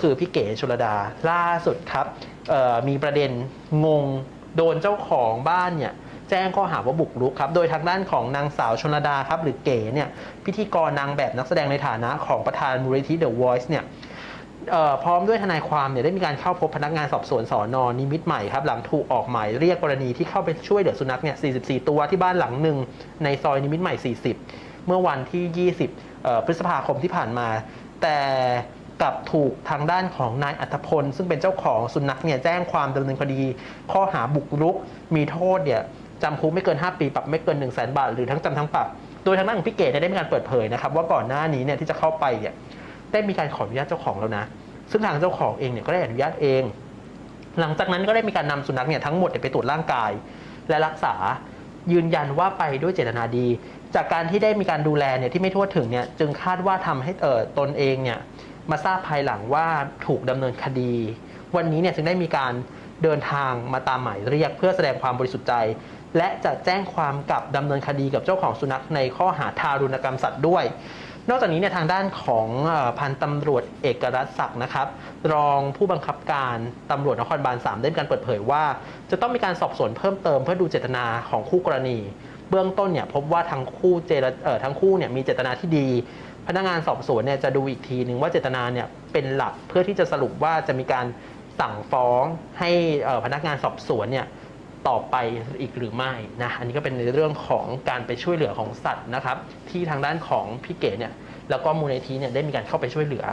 คือพี่เก๋ชลดาล่าสุดครับมีประเด็นงงโดนเจ้าของบ้านเนี่ยแจ้งข้อหาว่าบุกรุกครับ โดยทางด้านของนางสาวชลดาครับหรือเก๋เนี่ยพิธีกรนางแบบนักแสดงในฐานะของประธานมูลนิธิ The Voice เนี่ยพร้อมด้วยทนายความเนี่ยได้มีการเข้าพบพนักงานสอบสวนสอนอนิมิตใหม่ครับหลังถูกออกหมายเรียกกรณีที่เข้าไปช่วยเหลือสุนัขเนี่ย 44 ตัวที่บ้านหลังหนึ่งในซอยนิมิตใหม่ 40 เมื่อวันที่ 20 พฤษภาคมที่ผ่านมา แต่ กับถูกทางด้านของนายอัธพล ซึ่งเป็นเจ้าของสุนัขเนี่ยแจ้งความดำเนินคดี ข้อหาบุกรุก มีโทษเนี่ยจำคุกไม่เกิน 5 ปี ปรับไม่เกิน 1 0 0 0 0แบาท หรือทั้งจำทั้งปรับ โดยทางด้านของพี่เกดได้มีการเปิดเผยนะครับ ว่าก่อนหน้านี้เนี่ยที่จะเข้าไปเนี่ยได้มีการขออนุญาตเจ้าของแล้วนะ ซึ่งทางเจ้าของเองเนี่ยก็ได้อนุญาตเอง หลังจากนั้นก็ได้มีการนำสุนัขเนี่ยทั้งหมดไปตรวจร่างกาย และรักษายืนยันว่าไปด้วยเจตนาดี จากการที่ได้มีการดูแลเนี่ยที่ไม่ทั่วถึงเนี่ยจึงคาดว่าทำให้เอ่อตนเองเนี่ย มาทราบภายหลังว่าถูกดำเนินคดี วันนี้เนี่ยจึงได้มีการเดินทางมาตามหมายเรียกเพื่อแสดงความบริสุทธิ์ใจ และจะแจ้งความกับดำเนินคดีกับเจ้าของสุนัขในข้อหาทารุณกรรมสัตว์ด้วย นอกจากนี้เนี่ยทางด้านของพันตำรวจเอกรัตศักดิ์นะครับ รองผู้บังคับการตำรวจนครบาล3ได้มีการเปิดเผยว่า จะต้องมีการสอบสวนเพิ่มเติมเพื่อดูเจตนาของคู่กรณี เบื้องต้นเนี่ยพบว่าทั้งคู่เจรทั้งคู่เนี่ยมีเจตนาที่ดี พนักงานสอบสวนเนี่ยจะดูอีกทีหนึ่งว่าเจตนาเนี่ยเป็นหลักเพื่อที่จะสรุปว่าจะมีการสั่งฟ้องให้พนักงานสอบสวนเนี่ยต่อไปอีกหรือไม่นะอันนี้ก็เป็นในเรื่องของการไปช่วยเหลือของสัตว์นะครับ ที่ทางด้านของพี่เก๋เนี่ยแล้วก็มูลนิธิเนี่ยได้มีการเข้าไปช่วยเหลือ